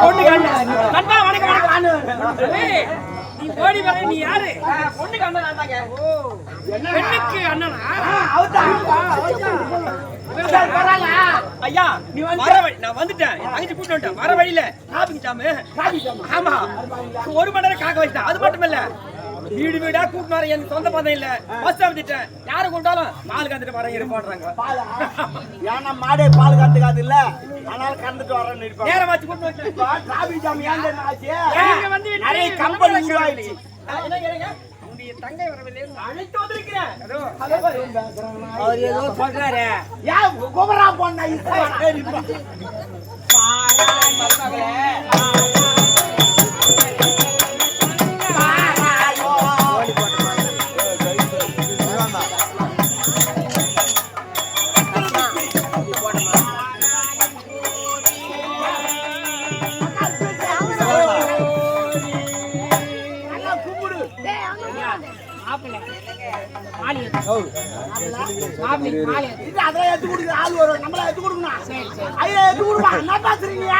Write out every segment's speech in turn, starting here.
பொண்ணுக்கு அண்ணன் நண்பா வணக்கம் வணக்கம். நீ ஓடி வர நீ யாரு? பொண்ணுக்கு அண்ணன் தாங்க. பெண்ணுக்கு அண்ணனா? ஐயா நீ வர வழி நான் வந்துட்டேன். தங்கச்சி கூட்டு வந்துட்டேன். வர வழியில. ஜாமு. ஆமா. ஒரு மணி நேரம் காக்க வச்சிட்டேன். அது மட்டும் இல்ல. வீடு வீடா கூட்டு வர எனக்கு சொந்த பந்தம் இல்ல. பஸ் வந்துட்டேன். யாரை கொண்டாலும் பால் கந்துட்டு வரேன் இருப்பாடுறாங்க ஏன்னா மாடே பால் கத்துக்காது இல்ல. அதனால கறந்துட்டு வரேன்னு இருப்பாங்க நேரம் வச்சு. கூட்டு வந்துட்டேன் டிராபிக் ஜாம் ஏன் ஆச்சு? நிறைய கம்பெனி உருவாயிடுச்சு தங்கை வரவில்லை. அழைத்து வந்திருக்கிறேன். அவர் ஏதோ சொல்றாரு. ஏன் குமரா போனா அதெல்லாம் எடுத்து கொடுக்குற ஆள் வரும். நம்மள எடுத்து கொடுக்கணும். ஐயா எடுத்து கொடுப்பா. என்ன பேசுறீங்க?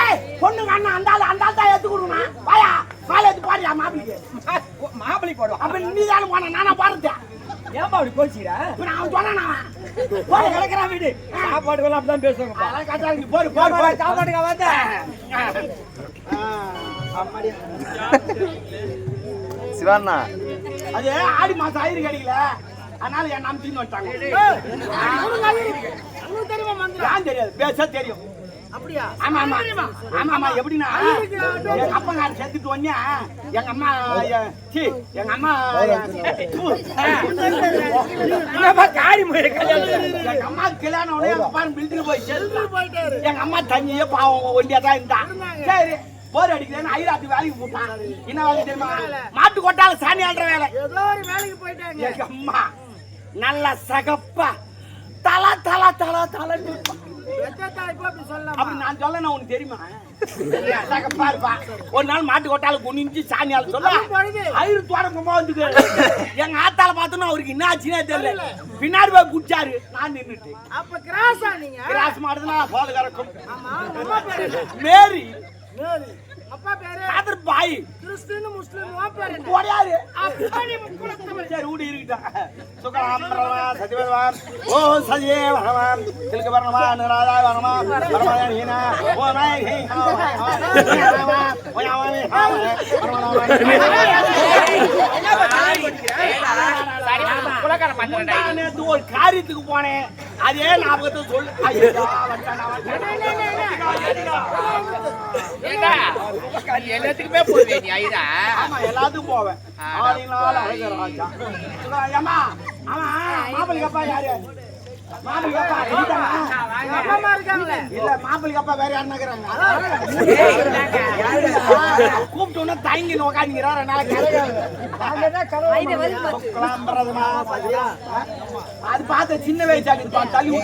ஏய் பொண்ணுங்க அண்ணன் அந்த ஆளு அந்த ஆள் தான் எடுத்து கொடுக்கணும். வாயா காலை எடுத்து பாருயா மாப்பிளைக்கு ஓ, மாப்பிள்ளை போடுவோம் அப்ப நீ தானே போன நானா பாருட்டேன் ஏன்பா அப்படி கோச்சிக்கிற? அவன் சொன்னானா போட கிடக்குறான் வீடு. சாப்பாடு எல்லாம் அப்படிதான் அதெல்லாம் இருக்கு போடு போடு போடு. சாப்பாட்டுக்கு சிவாண்ணா. அது ஆடி மாசம் ஆயிரம் கிடைக்கல அதனால என் நாம தீர்ந்து ஏன் தெரியாது? பேச தெரியும். அப்படியா? ஆமா ஆமா. ஆமா ஆமா. எப்படின்னா எங்க அப்பா நான் செத்துட்டு உடனே எங்க அம்மா சீ, எங்க அம்மா. என்னப்பா காரி முறை எங்க அம்மா கல்யாணம் உடனே எங்க பாரு பில்டிங் போய் செத்து எங்க அம்மா தண்ணியே பாவம் ஒண்டியா தான் இருந்தா சரி. போர் அடிக்கிறேன்னு ஐராத்து வேலைக்கு போட்டான் என்ன வேலை தெரியுமா? மாட்டு கொட்டால சாணி ஆடுற வேலை. ஏதோ ஒரு வேலைக்கு போயிட்டாங்க. அம்மா நல்ல சகப்பா. தலா தலா தலா தலா அப்படி நான் சொல்ல உனக்கு தெரியுமா? சகப்பா இருப்பா. ஒரு நாள் மாட்டு கொட்டால குனிஞ்சு சாணி ஆள் சொல்ல ஐரு துவரங்கம்மா வந்துக்கு எங்க ஆத்தால பார்த்தோன்னா அவருக்கு என்ன ஆச்சுன்னே தெரியல. பின்னாடி போய் குடிச்சாரு. நான் நின்னுட்டு அப்ப கிராஸா நீங்க? கிராஸ் மாடுதுன்னா பால் கறக்கும்? மேரி. மேரி. அப்பா பேரு? காதர் பாய். கிறிஸ்டின் முஸ்லிம் உன் பேரு என்ன? கொடையாரு அப்பா நீ முக்குளத்தவன். சரி ஊடி இருக்கட்டும் சுகலாம் பரவான் சதிபகவான் ஓ சதியே பகவான். திலக பரணமா நிராதா பரணமா பரமயா ஹீனா ஓ நாய் ஹே ஓ யாவானே ஒரு காரியத்துக்கு போனேன். அதே ஞாபகத்தை சொல்லு. எல்லாத்துக்குமே போடுவே நீ? ஐரா ஆமா எல்லாத்துக்கும் போவேன். ஆளினால அழகு ராஜா. ஏமா ஆமா மாப்பிள்ளை அப்பா யாரு? மாப்பிள்ளை அப்பா இதுதானா? அப்பா இருக்காங்களே. இல்ல மாப்பிள்ளை அப்பா வேற யாருன்னா உடனே தயங்கி உக்காந்துக்கிறாரு அது பார்த்த சின்ன வயசாக்கு தள்ளி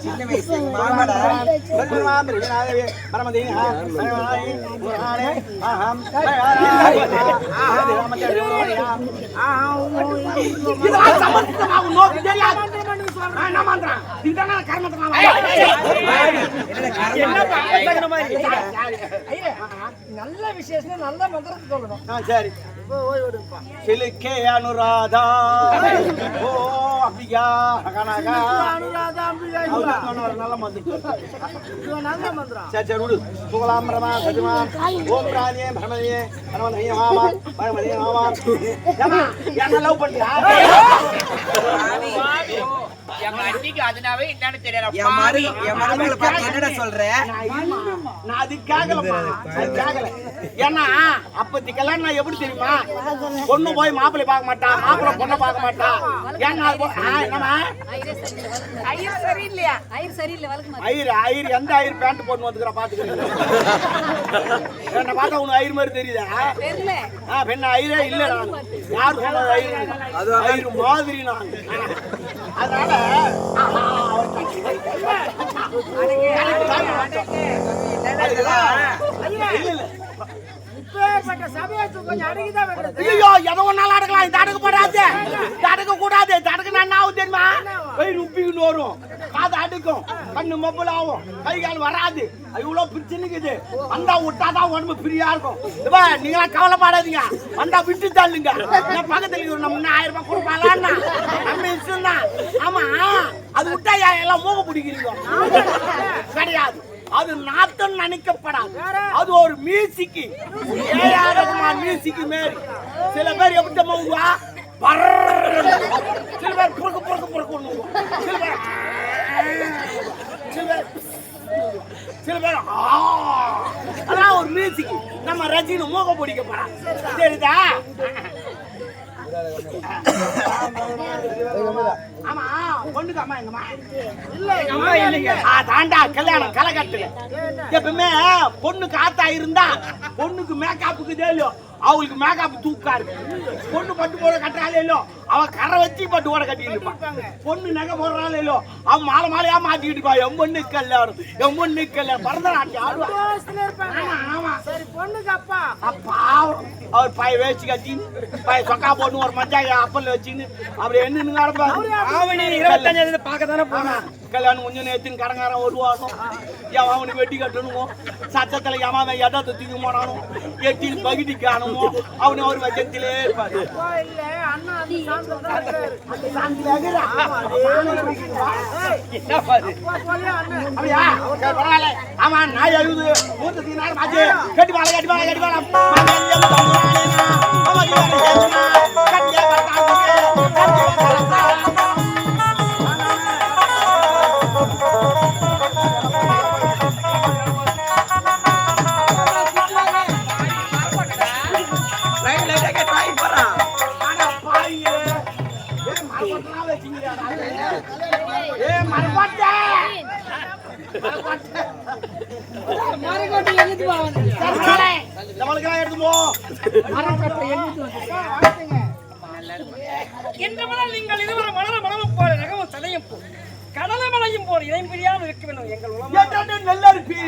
சின்ன வயசு இதெல்லாம் நான் என்ன பண்றேன்? இதுதானே கர்மத்தை நல்ல விசேஷம் நல்ல மந்திரத்தை சொல்லணும் சரி சிலுக்கே அனுராதா ஓ அனுராதா அம்பிகா ஒரு நல்ல மந்திரம் சரி சரி விடு சுகலாம் பிரமா சஜிமா ஓம் மாமா மாமா ஏமா என்ன லவ் பண்ணியா எங்க அன்னைக்கு அதனாவே என்னன்னு தெரியல. என் மரு என் மருமகளை பார்த்து என்னடா சொல்ற? நான் இல்லம்மா, நான் அது கேட்கலப்பா அது கேட்கல ஏன்னா அப்பத்திக்கெல்லாம் நான் எப்படி தெரியுமா? பொண்ணு போய் மாப்பிள்ளை பார்க்க மாட்டான் மாப்பிள்ளை பொண்ணை பார்க்க மாட்டான் ஏன்னா அது என்னம்மா? ஐயர் சரியில்லையா? ஐயர் சரியில்லை வழக்கு மாறு. ஐயர் ஐயர் எந்த ஐயர் பேண்ட் போட்டு வந்துக்கிற பாத்துக்கிறேன் என்ன பார்த்தா உனக்கு ஐயர் மாதிரி தெரியுதா? தெரியல. ஆ பெண்ண ஐயரே இல்ல நான் யார் சொன்னது ஐயர் ஐயர் மாதிரி நான் அதனால ஐயோ எதை ஒன்னாலும் அடக்கலாம். இந்த அடக்க போடாது. இந்த அடக்க கூடாது. இந்த அடக்க நான் தெரியுமா? போய் ருப்பிக்கிட்டு வரும். காது அடிக்கும். கண்ணு மொபைல் ஆகும். கை கால் வராது இவ்வளவு பிரச்சனைக்குது வந்தா விட்டாதான் உடம்பு ஃப்ரீயா இருக்கும். இப்ப நீங்களா கவலைப்படாதீங்க. வந்தா விட்டு தள்ளுங்க. நான் பக்கத்துல இருக்கிற நம்ம இன்னும் ஆயிரம் ரூபாய் கொடுப்பாளான்னா? நம்ம இஷ்டம் தான் ஆமா. அது விட்டா எல்லாம் மூக பிடிக்கிறீங்க? கிடையாது. அது நாத்தம் நினைக்கப்படாது. அது ஒரு மியூசிக்கு ஏஆர் மியூசிக்கு மாரி. சில பேர் எப்படி தெரியுமா சில பேர் புறக்கு புறக்கு புறக்கு சில பேர் சில பேர் ஆ. அதான் ஒரு மியூசிக் நம்ம ரஜினி மூக்க பிடிக்க போறான். சரிதா ஆமா. பொண்ணுக்கு அம்மா எங்கம்மா அம்மா இல்லைங்க. ஆ தாண்டா கல்யாணம் கலகட்டுல எப்பவுமே பொண்ணுக்கு ஆத்தா இருந்தா பொண்ணுக்கு மேக்கப்புக்கு இல்லையோ அவளுக்கு மேக்கப் தூக்காரு பொண்ணு பட்டு போட கட்டுறாளே இல்லையோ அவ கரை வச்சு பட்டு போட கட்டிட்டு பொண்ணு நகை போடுறாளே இல்லையோ அவன் மாலை மாலையா மாட்டிக்கிட்டு இருப்பா. என் பொண்ணு கல்யாணம் என் பொண்ணு கல்யாணம் பரதநாட்டியம். ஆமா சரி பொண்ணுக்கு அப்பா. பாவம் அவர் பாய் வேஷ்டி கட்டி பாய் சொக்கா போட்டு ஒரு மஞ்சாய் அப்பல்ல வச்சுன்னு அப்படி என்ன நடப்பாரு இருபத்தஞ்சாவது பார்க்க தானே போனேன். கல்யாணம் கொஞ்சம் நேரத்துக்கு கடங்காரன் வருவானோ என் அவனுக்கு வெட்டி கட்டணுமோ? சத்தத்துல எவன் எடத்தை தூக்கி போனானோ? எட்டில் பகுதி காணுமோ? அவனு அவர் வச்சத்திலே இருப்பாரு. ஆமா நாய் அழுது மூத்தத்துக்கு நாள் கட்டி கட்டி கட்டி நம்மளுக்கெல்லாம் எடுத்து போ. இன்று முதல் நீங்கள் இருவரும் மலர மலரும் போல நகவும் சதையும் கடல மலையும் போல் இணையம் பிரியாமல் இருக்க வேண்டும் எங்கள் உலகம் நல்லா இருப்பீங்க,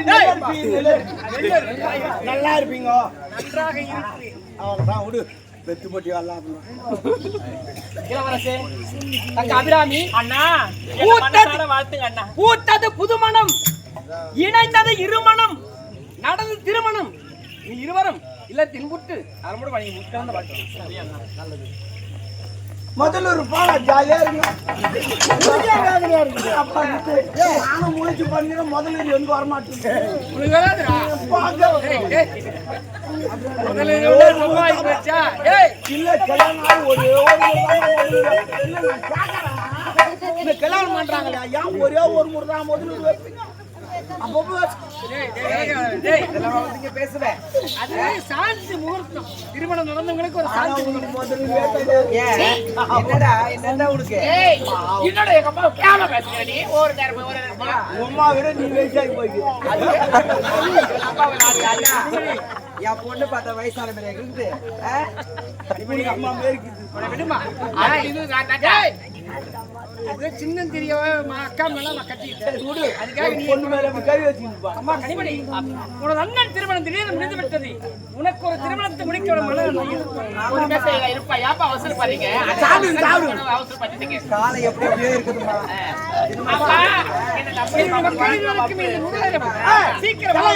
நல்லா இருப்பீங்க, நன்றாக இருக்கிறேன் அவன்தான் விடு. வெத்து போட்டி வரலாம் இளவரசே தங்க அபிராமி அண்ணா பூத்தது வாழ்த்துங்க அண்ணா பூத்தது புதுமணம் இணைந்தது இருமணம் நடந்து திருமணம். நீ இருவரும் இல்லத்தின் புட்டு அறமுறை வழங்கி உட்கார்ந்த நல்லது முதல்ல ஒரு பாலா ஜாலியா இருக்கு? அப்பா, ஏய், நானும் முயற்சி பண்ணிக்கிறேன் முதல்ல இது போச்சா? ஏய், இல்ல கல்யாணம் ஒரே ஒரு கல்யாணம் பண்றாங்களே ஏன் ஒரே ஒரு முறை தான் முதல்ல அப்பப்போ. பேசுவேன் அது சாந்தி முகூர்த்தம் திருமணம் நடந்தவங்களுக்கு ஒரு சாந்தி என்னடா என்னடா உனக்கு என்னடா எங்க அம்மா பேசுற? நீ ஒரு நேரம் ஒரு நேரம் அம்மா விட நீ வயசாகி போய்க்கு என் பொண்ணு பார்த்தா வயசான மாதிரி இருக்குது அம்மா இது நான் டேய் அது சின்ன தெரிய அக்கா மேல நான் கட்டிக்கிட்டேன் அதுக்காக நீ பொண்ணு மேல இப்படி கை வச்சுக்கிட்டு அம்மா கனிமணி உனது அண்ணன் திருமணம் திடீர்னு முடிந்து விட்டது. உனக்கு ஒரு திருமணத்தை முடிக்க ஒரு மன ஒரு மெசேஜ் இருப்பா. ஏப்பா அவசரப்படுறீங்க? சாப்பிடு, சாப்பிடு. அவசரப்பட்டுட்டீங்க காலை எப்படி எப்படியோ இருக்குதுமா? அப்பா. சீக்கிரம் வா.